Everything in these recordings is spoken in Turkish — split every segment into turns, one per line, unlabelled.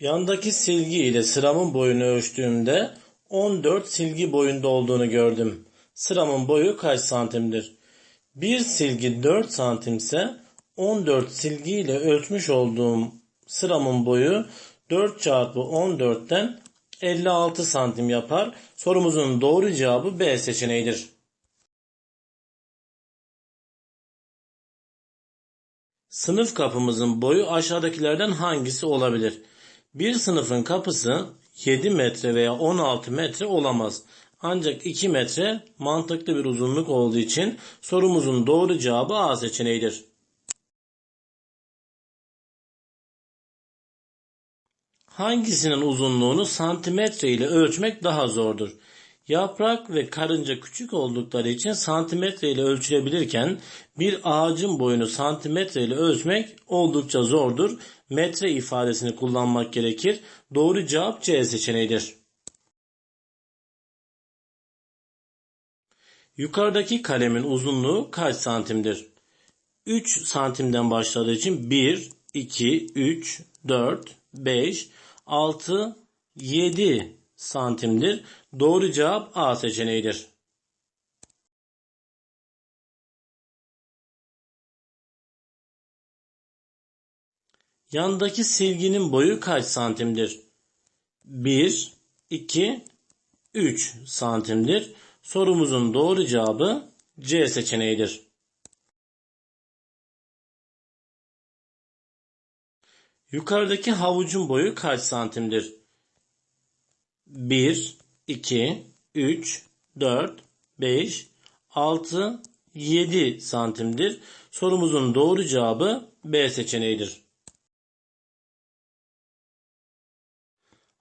Yandaki silgi ile sıramın boyunu ölçtüğümde 14 silgi boyunda olduğunu gördüm. Sıramın boyu kaç santimdir? Bir silgi 4 santimse 14 silgi ile ölçmüş olduğum sıramın boyu 4 çarpı 14'ten 56 santim yapar. Sorumuzun doğru cevabı B seçeneğidir. Sınıf kapımızın boyu aşağıdakilerden hangisi olabilir? Bir sınıfın kapısı 7 metre veya 16 metre olamaz. Ancak 2 metre mantıklı bir uzunluk olduğu için sorumuzun doğru cevabı A seçeneğidir. Hangisinin uzunluğunu santimetre ile ölçmek daha zordur? Yaprak ve karınca küçük oldukları için santimetre ile ölçülebilirken bir ağacın boyunu santimetre ile ölçmek oldukça zordur. Metre ifadesini kullanmak gerekir. Doğru cevap C seçeneğidir. Yukarıdaki kalemin uzunluğu kaç santimdir? 3 santimden başladığı için 1, 2, 3, 4, 5, 6, 7 santimdir. Doğru cevap A seçeneğidir. Yandaki silginin boyu kaç santimdir? 1, 2, 3 santimdir. Sorumuzun doğru cevabı C seçeneğidir. Yukarıdaki havucun boyu kaç santimdir? 1, 2, 3, 4, 5, 6, 7 santimdir. Sorumuzun doğru cevabı B seçeneğidir.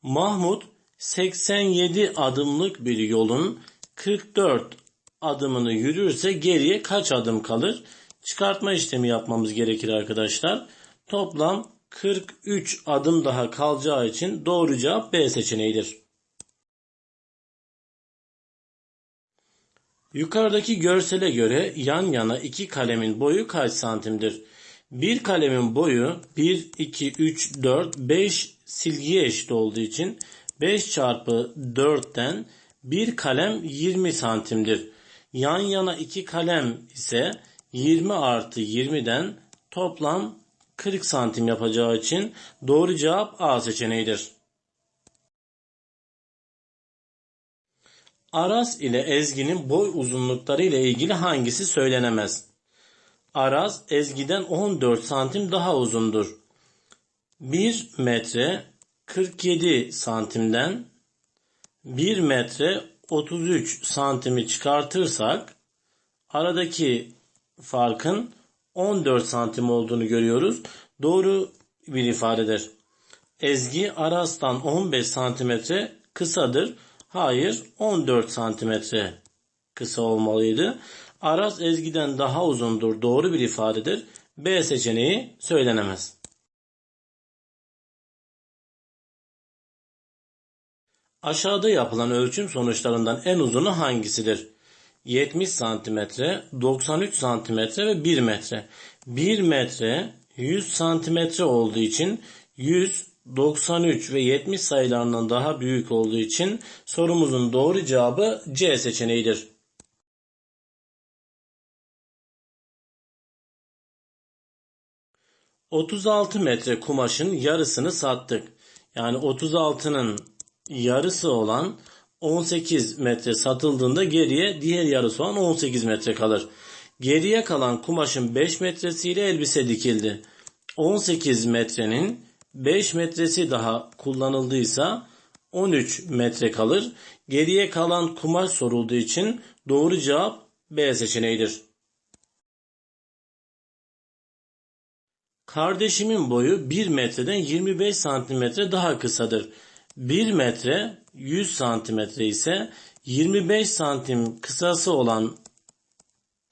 Mahmut 87 adımlık bir yolun 44 adımını yürürse geriye kaç adım kalır? Çıkartma işlemi yapmamız gerekir arkadaşlar. Toplam 43 adım daha kalacağı için doğru cevap B seçeneğidir. Yukarıdaki görsele göre yan yana iki kalemin boyu kaç santimdir? Bir kalemin boyu 1, 2, 3, 4, 5 silgiye eşit olduğu için 5 çarpı 4'ten bir kalem 20 santimdir. Yan yana iki kalem ise 20 artı 20'den toplam 40 santim yapacağı için doğru cevap A seçeneğidir. Aras ile Ezgi'nin boy uzunlukları ile ilgili hangisi söylenemez? Aras Ezgi'den 14 santim daha uzundur. 1 metre 47 santimden 1 metre 33 santimi çıkartırsak aradaki farkın 14 santim olduğunu görüyoruz. Doğru bir ifadedir. Ezgi Aras'tan 15 santimetre kısadır. Hayır 14 santimetre kısa olmalıydı. Aras Ezgi'den daha uzundur. Doğru bir ifadedir. B seçeneği söylenemez. Aşağıda yapılan ölçüm sonuçlarından en uzunu hangisidir? 70 santimetre, 93 santimetre ve 1 metre. 1 metre 100 santimetre olduğu için 100, 93 ve 70 sayılarından daha büyük olduğu için sorumuzun doğru cevabı C seçeneğidir. ...36 metre kumaşın yarısını sattık. Yani 36'nın yarısı olan 18 metre satıldığında geriye diğer yarısı olan 18 metre kalır. Geriye kalan kumaşın 5 metresiyle elbise dikildi. 18 metrenin 5 metresi daha kullanıldıysa 13 metre kalır. Geriye kalan kumaş sorulduğu için doğru cevap B seçeneğidir. Kardeşimin boyu 1 metreden 25 santimetre daha kısadır. 1 metre 100 santimetre ise 25 santim kısası olan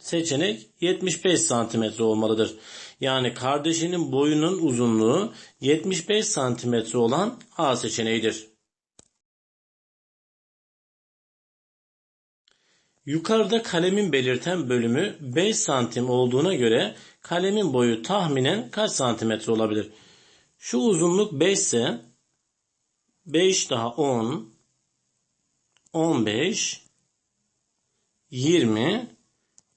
seçenek 75 santimetre olmalıdır. Yani kardeşinin boyunun uzunluğu 75 santimetre olan A seçeneğidir. Yukarıda kalemin belirten bölümü 5 santim olduğuna göre kalemin boyu tahminen kaç santimetre olabilir? Şu uzunluk 5 ise 5 daha 10 15 20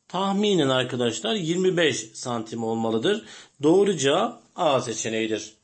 tahminen arkadaşlar 25 santim olmalıdır. Doğru cevap A seçeneğidir.